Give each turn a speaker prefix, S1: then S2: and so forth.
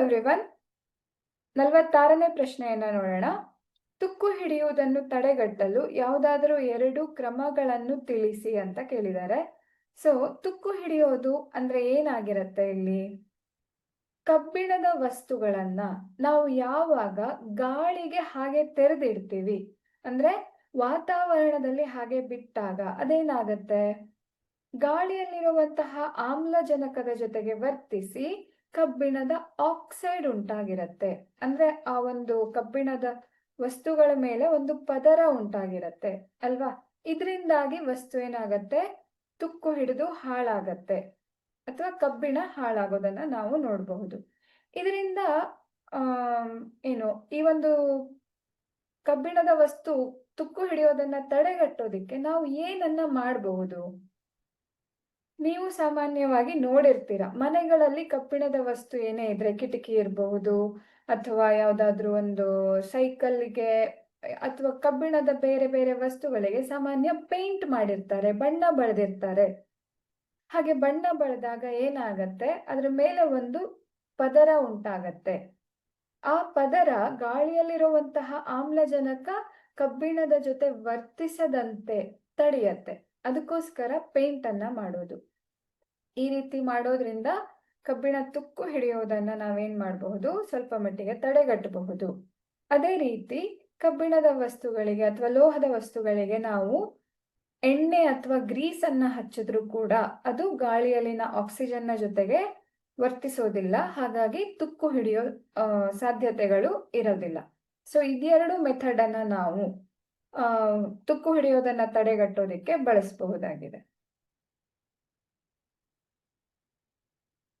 S1: Everyone ನಲವತ್ತಾರನೇ ಪ್ರಶ್ನೆಯನ್ನ ನೋಡೋಣ. ತುಕ್ಕು ಹಿಡಿಯುವುದನ್ನು ತಡೆಗಟ್ಟಲು ಯಾವುದಾದರೂ ಎರಡು ಕ್ರಮಗಳನ್ನು ತಿಳಿಸಿ ಅಂತ ಕೇಳಿದ್ದಾರೆ. ಸೊ ತುಕ್ಕು ಹಿಡಿಯೋದು ಅಂದ್ರೆ ಏನಾಗಿರತ್ತೆ ಇಲ್ಲಿ? ಕಬ್ಬಿಣದ ವಸ್ತುಗಳನ್ನ ನಾವು ಯಾವಾಗ ಗಾಳಿಗೆ ಹಾಗೆ ತೆರೆದಿಡ್ತೀವಿ? ಅಂದ್ರೆ ವಾತಾವರಣದಲ್ಲಿ ಹಾಗೆ ಬಿಟ್ಟಾಗ ಅದೇನಾಗತ್ತೆ? ಗಾಳಿಯಲ್ಲಿರುವಂತಹ ಆಮ್ಲಜನಕದ ಜೊತೆಗೆ ವರ್ತಿಸಿ ಕಬ್ಬಿಣದ ಆಕ್ಸೈಡ್ ಉಂಟಾಗಿರತ್ತೆ. ಅಂದ್ರೆ ಆ ಒಂದು ಕಬ್ಬಿಣದ ವಸ್ತುಗಳ ಮೇಲೆ ಒಂದು ಪದರ ಉಂಟಾಗಿರತ್ತೆ, ಅಲ್ವಾ? ಇದರಿಂದಾಗಿ ವಸ್ತು ಏನಾಗತ್ತೆ? ತುಕ್ಕು ಹಿಡಿದು ಹಾಳಾಗತ್ತೆ, ಅಥವಾ ಕಬ್ಬಿಣ ಹಾಳಾಗೋದನ್ನ ನಾವು ನೋಡಬಹುದು. ಇದರಿಂದ ಏನು, ಈ ಒಂದು ಕಬ್ಬಿಣದ ವಸ್ತು ತುಕ್ಕು ಹಿಡಿಯೋದನ್ನ ತಡೆಗಟ್ಟೋದಿಕ್ಕೆ ನಾವು ಏನನ್ನ ಮಾಡಬಹುದು? ನೀವು ಸಾಮಾನ್ಯವಾಗಿ ನೋಡಿರ್ತೀರ, ಮನೆಗಳಲ್ಲಿ ಕಬ್ಬಿಣದ ವಸ್ತು ಏನೇ ಇದ್ರೆ ಕಿಟಕಿ ಇರಬಹುದು ಅಥವಾ ಯಾವ್ದಾದ್ರು ಒಂದು ಸೈಕಲ್ಗೆ ಅಥವಾ ಕಬ್ಬಿಣದ ಬೇರೆ ಬೇರೆ ವಸ್ತುಗಳಿಗೆ ಸಾಮಾನ್ಯ ಪೇಂಟ್ ಮಾಡಿರ್ತಾರೆ, ಬಣ್ಣ ಬಳದಿರ್ತಾರೆ. ಹಾಗೆ ಬಣ್ಣ ಬಳದಾಗ ಏನಾಗತ್ತೆ, ಅದ್ರ ಮೇಲೆ ಒಂದು ಪದರ ಉಂಟಾಗತ್ತೆ. ಆ ಪದರ ಗಾಳಿಯಲ್ಲಿರುವಂತಹ ಆಮ್ಲಜನಕ ಕಬ್ಬಿಣದ ಜೊತೆ ವರ್ತಿಸದಂತೆ ತಡೆಯತ್ತೆ. ಅದಕ್ಕೋಸ್ಕರ ಪೇಂಟ್ ಅನ್ನ ಮಾಡೋದು. ಈ ರೀತಿ ಮಾಡೋದ್ರಿಂದ ಕಬ್ಬಿಣ ತುಕ್ಕು ಹಿಡಿಯೋದನ್ನ ನಾವೇನ್ ಮಾಡಬಹುದು? ಸ್ವಲ್ಪ ಮಟ್ಟಿಗೆ ತಡೆಗಟ್ಟಬಹುದು. ಅದೇ ರೀತಿ ಕಬ್ಬಿಣದ ವಸ್ತುಗಳಿಗೆ ಅಥವಾ ಲೋಹದ ವಸ್ತುಗಳಿಗೆ ನಾವು ಎಣ್ಣೆ ಅಥವಾ ಗ್ರೀಸ್ ಅನ್ನ ಹಚ್ಚಿದ್ರು ಕೂಡ ಅದು ಗಾಳಿಯಲ್ಲಿನ ಆಕ್ಸಿಜನ್ನ ಜೊತೆಗೆ ವರ್ತಿಸೋದಿಲ್ಲ. ಹಾಗಾಗಿ ತುಕ್ಕು ಹಿಡಿಯೋ ಸಾಧ್ಯತೆಗಳು ಇರೋದಿಲ್ಲ. ಸೊ ಇದೆರಡು ಮೆಥಡ್ ಅನ್ನ ನಾವು ತುಕ್ಕು ಹಿಡಿಯೋದನ್ನ ತಡೆಗಟ್ಟೋದಕ್ಕೆ ಬಳಸಬಹುದಾಗಿದೆ.